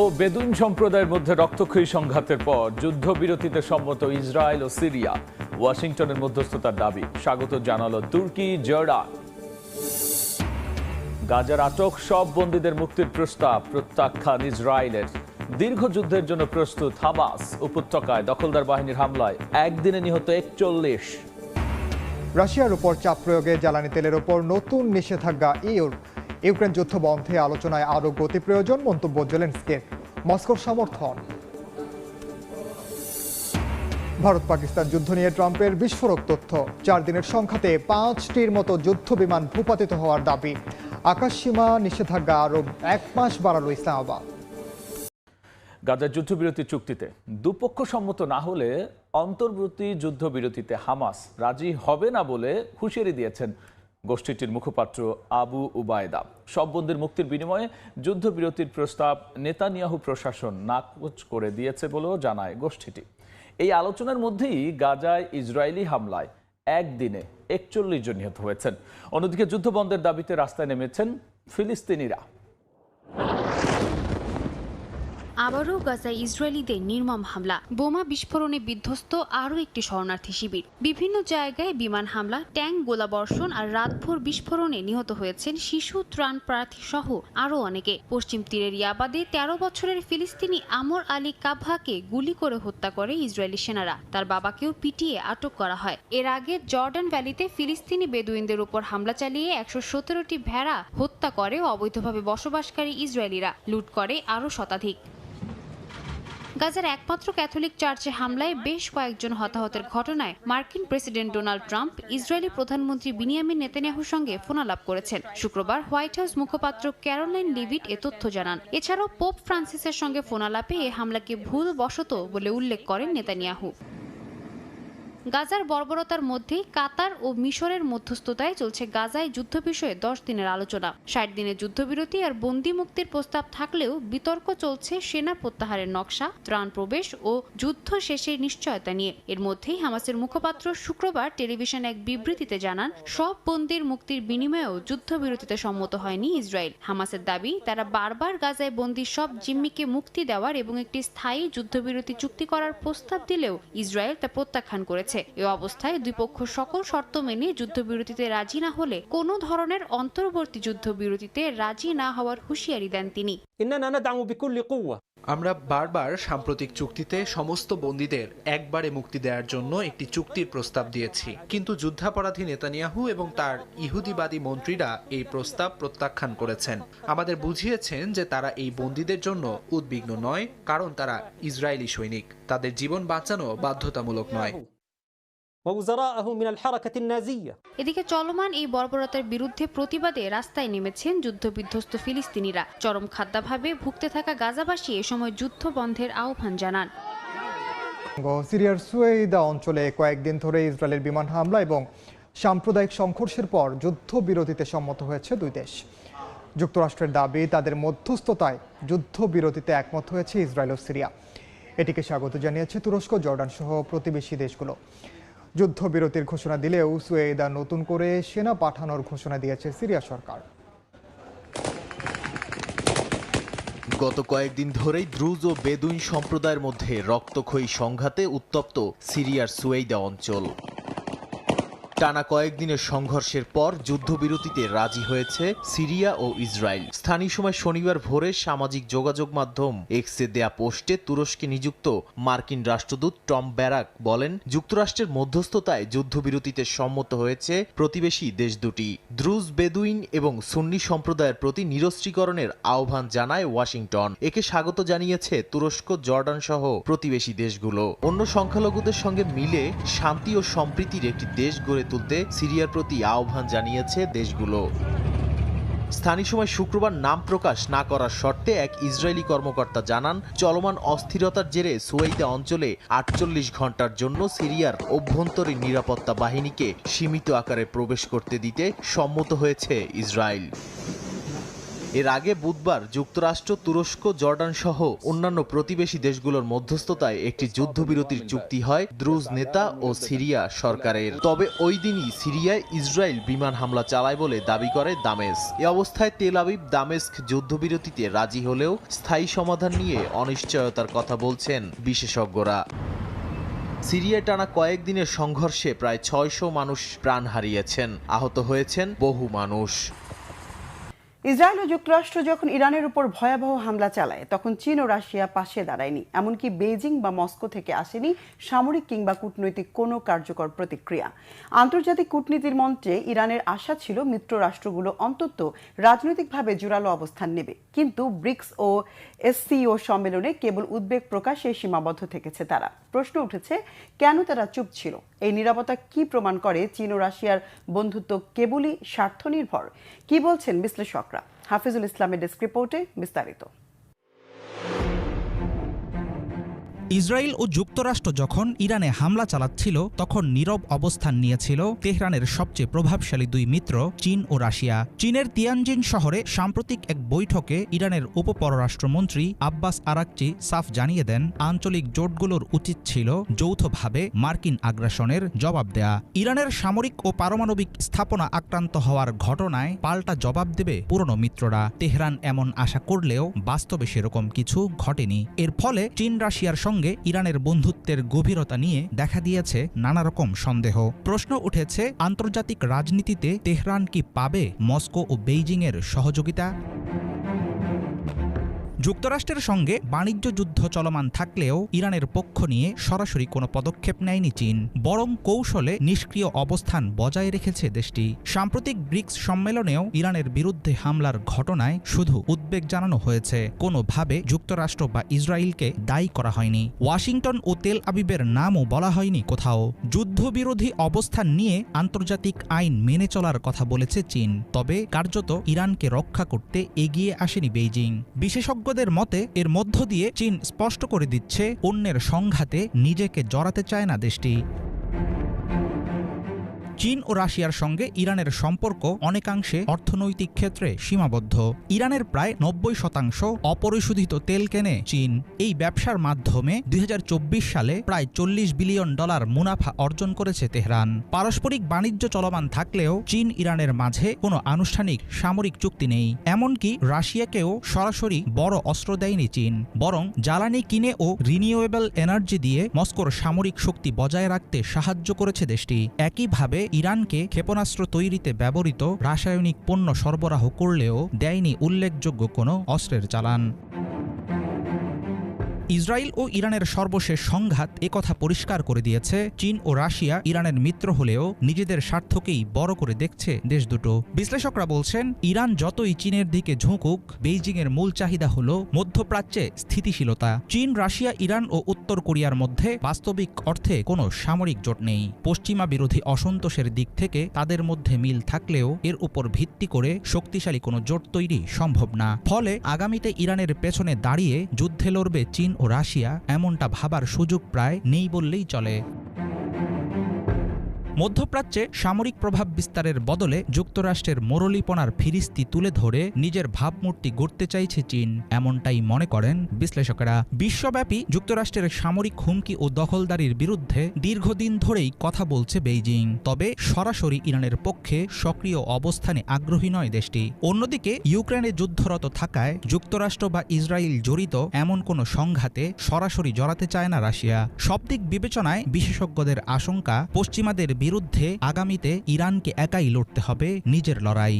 ও বেদুইন সম্প্রদায়ের মধ্যে রক্তক্ষয়ী সংঘাতের পর যুদ্ধবিরতিতে সম্মত ইসরায়েল ও সিরিয়া। ওয়াশিংটনের মধ্যস্থতার দাবি, স্বাগত জানালো তুর্কি জর্ডান। গাজার আটক সব বন্দীদের মুক্তির প্রস্তাব, প্রত্যাখ্যান ইসরায়েলের। দীর্ঘ যুদ্ধের জন্য প্রস্তুত হামাস, উপত্যকায় দখলদার বাহিনীর হামলায় একদিনে নিহত একচল্লিশ। রাশিয়ার উপর চাপ প্রয়োগে জ্বালানি তেলের ওপর নতুন নিষেধাজ্ঞা ইউর ইউক্রেন যুদ্ধ বন্ধে আলোচনায় আরও গতি প্রয়োজন, মন্তব্য জেলেন্সকের মস্কোর সমর্থন। ভারত পাকিস্তান যুদ্ধ নিয়ে ট্রাম্পের বিস্ফোরক তথ্য। চার দিনের সংখ্যাতে পাঁচটির মতো যুদ্ধ বিমান ভূপাতিত হওয়ার দাবি। আকাশসীমা নিষেধাজ্ঞা আরও এক মাস বাড়ালো ইসলামাবাদ। গাজার যুদ্ধবিরতি চুক্তিতে। দুপক্ষ সম্মত না হলে অন্তর্বর্তী যুদ্ধবিরতিতে হামাস রাজি হবে না বলে হুঁশিয়ারি দিয়েছেন গোষ্ঠীটির মুখপাত্র আবু উবায়দা। সব বন্দির মুক্তির বিনিময়ে যুদ্ধবিরতির প্রস্তাব নেতানিয়াহু প্রশাসন নাকচ করে দিয়েছে বলেও জানায় গোষ্ঠীটি। এই আলোচনার মধ্যেই গাজায় ইসরায়েলি হামলায় একদিনে একচল্লিশ জন নিহত হয়েছেন। অন্যদিকে যুদ্ধ বন্ধের দাবিতে রাস্তায় নেমেছেন ফিলিস্তিনিরা। আবারও গাজায় ইসরায়েলিদের নির্মম হামলা। বোমা বিস্ফোরণে বিধ্বস্ত আরও একটি শরণার্থী শিবির। বিভিন্ন জায়গায় বিমান হামলা ট্যাঙ্ক গোলাবর্ষণ আর রাতভোর বিস্ফোরণে নিহত হয়েছেন শিশু, ত্রাণ প্রার্থী সহ আরও অনেকে। পশ্চিম তীরের ইয়াবাদে তেরো বছরের ফিলিস্তিনি আমর আলী কাভাকে গুলি করে হত্যা করে ইসরায়েলি সেনারা। তার বাবাকেও পিটিয়ে আটক করা হয়। এর আগে জর্ডান ভ্যালিতে ফিলিস্তিনি বেদুইনদের উপর হামলা চালিয়ে একশো সতেরোটি ভেড়া হত্যা করে অবৈধভাবে বসবাসকারী ইসরায়েলিরা। লুট করে আরও শতাধিক। গাজার একমাত্র ক্যাথলিক চার্চে হামলায় বেশ কয়েকজন হতাহতের ঘটনায় মার্কিন প্রেসিডেন্ট ডোনাল্ড ট্রাম্প ইসরায়েলি প্রধানমন্ত্রী বিনিয়ামিন নেতানিয়াহুর সঙ্গে ফোনালাপ করেছেন। শুক্রবার হোয়াইট হাউস মুখপাত্র ক্যারোলাইন লিভিট এ তথ্য জানান। এছাড়াও পোপ ফ্রান্সিসের সঙ্গে ফোনালাপে এ হামলাকে ভুল বশত বলে উল্লেখ করেন নেতানিয়াহু। গাজার বর্বরতার মধ্যেই কাতার ও মিশরের মধ্যস্থতায় চলছে গাজায় যুদ্ধ বিষয়ে দশ দিনের আলোচনা। ষাট দিনের যুদ্ধবিরতি আর বন্দি মুক্তির প্রস্তাব থাকলেও বিতর্ক চলছে সেনা প্রত্যাহারের নকশা, ত্রাণ প্রবেশ ও যুদ্ধ শেষের নিশ্চয়তা নিয়ে। এর মধ্যেই হামাসের মুখপাত্র শুক্রবার টেলিভিশন এক বিবৃতিতে জানান, সব বন্দির মুক্তির বিনিময়েও যুদ্ধবিরতিতে সম্মত হয়নি ইসরায়েল। হামাসের দাবি, তারা বারবার গাজায় বন্দি সব জিম্মিকে মুক্তি দেওয়ার এবং একটি স্থায়ী যুদ্ধবিরতি চুক্তি করার প্রস্তাব দিলেও ইসরায়েল তা প্রত্যাখ্যান করেছে। হয়েছে এ অবস্থায় দুই পক্ষ সকল শর্ত মেনে যুদ্ধবিরতিতে রাজি না হলে কোনো ধরনের অন্তর্বর্তী যুদ্ধবিরতিতে রাজি না হওয়ার হুঁশিয়ারি দেন তিনি। আমরা বারবার সাম্প্রতিক চুক্তিতে সমস্ত বন্দীদের একবারে মুক্তি দেওয়ার জন্য একটি চুক্তির প্রস্তাব দিয়েছি। কিন্তু যুদ্ধাপরাধী নেতানিয়াহু এবং তার ইহুদিবাদী মন্ত্রীরা এই প্রস্তাব প্রত্যাখ্যান করেছেন। আমাদের বুঝিয়েছেন যে তারা এই বন্দীদের জন্য উদ্বিগ্ন নয় কারণ তারা ইসরায়েলি সৈনিক। তাদের জীবন বাঁচানো বাধ্যতামূলক নয়। এদিকে চলমান এই বর্বরতার বিরুদ্ধে প্রতিবাদে রাস্তায় নেমেছেন যুদ্ধবিধ্বস্ত ফিলিস্তিনিরা। চরম খাদ্যাভাবে ভুগতে থাকা গাজাবাসী এ সময় যুদ্ধ বন্ধের আহ্বান জানান। সিরিয়ার সুয়েদা অঞ্চলে কয়েকদিন ধরে ইসরায়েলের বিমান হামলা এবং সাম্প্রদায়িক সংঘর্ষের পর যুদ্ধবিরতিতে সম্মত হয়েছে দুই দেশ। যুক্তরাষ্ট্রের দাবি তাদের মধ্যস্থতায় যুদ্ধবিরতিতে একমত হয়েছে ইসরায়েল ও সিরিয়া। এটিকে স্বাগত জানিয়েছে তুরস্ক জর্ডান সহ প্রতিবেশী দেশগুলো। যুদ্ধবিরতির ঘোষণা দিলেও সুয়েদা নতুন করে সেনা পাঠানোর ঘোষণা দিয়েছে সিরিয়া সরকার। গত কয়েকদিন ধরেই দ্রুজ ও বেদুইন সম্প্রদায়ের মধ্যে রক্তক্ষয়ী সংঘাতে উত্তপ্ত সিরিয়ার সুয়েদা অঞ্চল। টানা কয়েকদিনের সংঘর্ষের পর যুদ্ধবিরতিতে রাজি হয়েছে সিরিয়া ও ইসরায়েল। স্থানীয় সময় শনিবার ভোরে সামাজিক যোগাযোগ মাধ্যম এক্সে দেয়া পোস্টে তুরস্কে নিযুক্ত মার্কিন রাষ্ট্রদূত টম ব্যারাক বলেন, যুক্তরাষ্ট্রের মধ্যস্থতায় যুদ্ধবিরতিতে সম্মত হয়েছে প্রতিবেশী দেশ দুটি। দ্রুজ বেদুইন এবং সুন্নি সম্প্রদায়ের প্রতি নিরস্ত্রীকরণের আহ্বান জানায় ওয়াশিংটন। একে স্বাগত জানিয়েছে তুরস্ক, জর্ডান সহ প্রতিবেশী দেশগুলো। অন্য সংখ্যালঘুদের সঙ্গে মিলে শান্তি ও সম্প্রীতির একটি দেশ গড়ে তুলতে সিরিয়ার প্রতি আহ্বান জানিয়েছে দেশগুলো। স্থানীয় সময় শুক্রবার নাম প্রকাশ না করার শর্তে এক ইসরায়েলি কর্মকর্তা জানান, চলমান অস্থিরতার জেরে সুয়েইদা অঞ্চলে আটচল্লিশ ঘণ্টার জন্য সিরিয়ার অভ্যন্তরীণ নিরাপত্তা বাহিনীকে সীমিত আকারে প্রবেশ করতে দিতে সম্মত হয়েছে ইসরায়েল। এর আগে বুধবার যুক্তরাষ্ট্র, তুরস্ক, জর্ডান সহ অন্যান্য প্রতিবেশী দেশগুলোর মধ্যস্থতায় একটি যুদ্ধবিরতির চুক্তি হয় দ্রুজ নেতা ও সিরিয়া সরকারের। তবে ওই দিনই সিরিয়ায় ইসরায়েল বিমান হামলা চালায় বলে দাবি করে দামেস্ক। এ অবস্থায় তেল আবিব দামেস্ক যুদ্ধবিরতিতে রাজি হলেও স্থায়ী সমাধান নিয়ে অনিশ্চয়তার কথা বলছেন বিশেষজ্ঞরা। সিরিয়ায় টানা কয়েকদিনের সংঘর্ষে প্রায় ছয়শো মানুষ প্রাণ হারিয়েছেন। আহত হয়েছেন বহু মানুষ। ইসরায়েল ও যুক্তরাষ্ট্র যখন ইরানের উপর ভয়াবহ হামলা চালায়, তখন চীন ও রাশিয়া পাশে দাঁড়ায়নি। এমনকি বেইজিং বা মস্কো থেকে আসেনি সামরিক কিংবা কূটনৈতিক কোনো কার্যকর প্রতিক্রিয়া। আন্তর্জাতিক কূটনীতির মঞ্চে ইরানের আশা ছিল মিত্র রাষ্ট্রগুলো অন্তত রাজনৈতিকভাবে জোরালো অবস্থান নেবে। কিন্তু ব্রিক্স ও এসসিও সম্মেলনে কেবল উদ্বেগ প্রকাশে সীমাবদ্ধ থেকেছে তারা। প্রশ্ন উঠেছে, কেন তারা চুপ ছিল? এই নিরাপত্তা কি প্রমাণ করে চীন ও রাশিয়ার বন্ধুত্ব কেবলই স্বার্থ নির্ভর কি বলছেন বিশ্লেষকরা? হাফিজুল ইসলামের ডেস্ক রিপোর্টে বিস্তারিত। ইসরায়েল ও যুক্তরাষ্ট্র যখন ইরানে হামলা চালাচ্ছিল, তখন নীরব অবস্থান নিয়েছিল তেহরানের সবচেয়ে প্রভাবশালী দুই মিত্র, চীন ও রাশিয়া। চীনের তিয়ানজিন শহরে সাম্প্রতিক এক বৈঠকে ইরানের উপপররাষ্ট্রমন্ত্রী আব্বাস আরাকচি সাফ জানিয়ে দেন, আঞ্চলিক জোটগুলোর উচিত ছিল যৌথভাবে মার্কিন আগ্রাসনের জবাব দেয়া। ইরানের সামরিক ও পারমাণবিক স্থাপনা আক্রান্ত হওয়ার ঘটনায় পাল্টা জবাব দেবে পুরনো মিত্ররা। তেহরান এমন আশা করলেও বাস্তবে সেরকম কিছু ঘটেনি। এর ফলে চীন রাশিয়ার ইরানের বন্ধুত্বের গভীরতা নিয়ে দেখা দিয়েছে নানা রকম সন্দেহ। প্রশ্ন উঠেছে, আন্তর্জাতিক রাজনীতিতে তেহরান কি পাবে মস্কো ও বেইজিংয়ের সহযোগিতা? যুক্তরাষ্ট্রের সঙ্গে বাণিজ্য যুদ্ধ চলমান থাকলেও ইরানের পক্ষ নিয়ে সরাসরি কোনো পদক্ষেপ নেয়নি চীন। বরং কৌশলে নিষ্ক্রিয় অবস্থান বজায় রেখেছে দেশটি। সাম্প্রতিক ব্রিক্স সম্মেলনেও ইরানের বিরুদ্ধে হামলার ঘটনায় শুধু উদ্বেগ জানানো হয়েছে। কোনোভাবে যুক্তরাষ্ট্র বা ইসরায়েলকে দায়ী করা হয়নি। ওয়াশিংটন ও তেল আবিবের নামও বলা হয়নি কোথাও। যুদ্ধবিরোধী অবস্থান নিয়ে আন্তর্জাতিক আইন মেনে চলার কথা বলেছে চীন। তবে কার্যত ইরানকে রক্ষা করতে এগিয়ে আসেনি বেইজিং। বিশেষজ্ঞদের মতে, এর মধ্য দিয়ে চীন স্পষ্ট করে দিচ্ছে, অন্যের সংঘাতে নিজেকে জড়াতে চায় না দেশটি। চীন ও রাশিয়ার সঙ্গে ইরানের সম্পর্ক অনেকাংশে অর্থনৈতিক ক্ষেত্রে সীমাবদ্ধ। ইরানের প্রায় নব্বই শতাংশ অপরিশোধিত তেল কেনে চীন। এই ব্যবসার মাধ্যমে দুই হাজার চব্বিশ সালে প্রায় চল্লিশ বিলিয়ন ডলার মুনাফা অর্জন করেছে তেহরান। পারস্পরিক বাণিজ্য চলমান থাকলেও চীন ইরানের মাঝে কোনো আনুষ্ঠানিক সামরিক চুক্তি নেই। এমনকি রাশিয়াকেও সরাসরি বড় অস্ত্র দেয়নি চীন। বরং জ্বালানি কিনে ও রিনিউয়েবল এনার্জি দিয়ে মস্কোর সামরিক শক্তি বজায় রাখতে সাহায্য করেছে দেশটি। একইভাবে ইরানকে ক্ষেপণাস্ত্র তৈরিতে ব্যবহৃত রাসায়নিক পণ্য সরবরাহ করলেও দেয়নি উল্লেখযোগ্য কোনো অস্ত্রের চালান। ইসরায়েল ও ইরানের সর্বশেষ সংঘাত একথা পরিষ্কার করে দিয়েছে। চীন ও রাশিয়া ইরানের মিত্র হলেও নিজেদের স্বার্থকেই বড় করে দেখছে দেশ দুটো। বিশ্লেষকরা বলছেন, ইরান যতই চীনের দিকে ঝুঁকুক, বেইজিংয়ের মূল চাহিদা হল মধ্যপ্রাচ্যে স্থিতিশীলতা। চীন, রাশিয়া, ইরান ও উত্তর কোরিয়ার মধ্যে বাস্তবিক অর্থে কোনো সামরিক জোট নেই। পশ্চিমা বিরোধী অসন্তোষের দিক থেকে তাদের মধ্যে মিল থাকলেও এর উপর ভিত্তি করে শক্তিশালী কোনো জোট তৈরি সম্ভব না। ফলে আগামীতে ইরানের পেছনে দাঁড়িয়ে যুদ্ধে লড়বে চীন ও রাশিয়া এমনটা ভাবার সুযোগ প্রায় নেই বললেই চলে। মধ্যপ্রাচ্যে সামরিক প্রভাব বিস্তারের বদলে যুক্তরাষ্ট্রের মোরলীপনার ফিরিস্তি তুলে ধরে নিজের ভাবমূর্তি গড়তে চাইছে চীন। এমনটাই মনে করেন বিশ্লেষকেরা। বিশ্বব্যাপী যুক্তরাষ্ট্রের সামরিক হুমকি ও দখলদারির বিরুদ্ধে দীর্ঘদিন ধরেই কথা বলছে বেইজিং। তবে সরাসরি ইরানের পক্ষে সক্রিয় অবস্থানে আগ্রহী নয় দেশটি। অন্যদিকে ইউক্রেনে যুদ্ধরত থাকায় যুক্তরাষ্ট্র বা ইসরায়েল জড়িত এমন কোনো সংঘাতে সরাসরি জড়াতে চায় না রাশিয়া। সব দিক বিবেচনায় বিশেষজ্ঞদের আশঙ্কা, পশ্চিমাদের বিরুদ্ধে আগামীতে ইরানকে একাই লড়তে হবে নিজের লড়াই।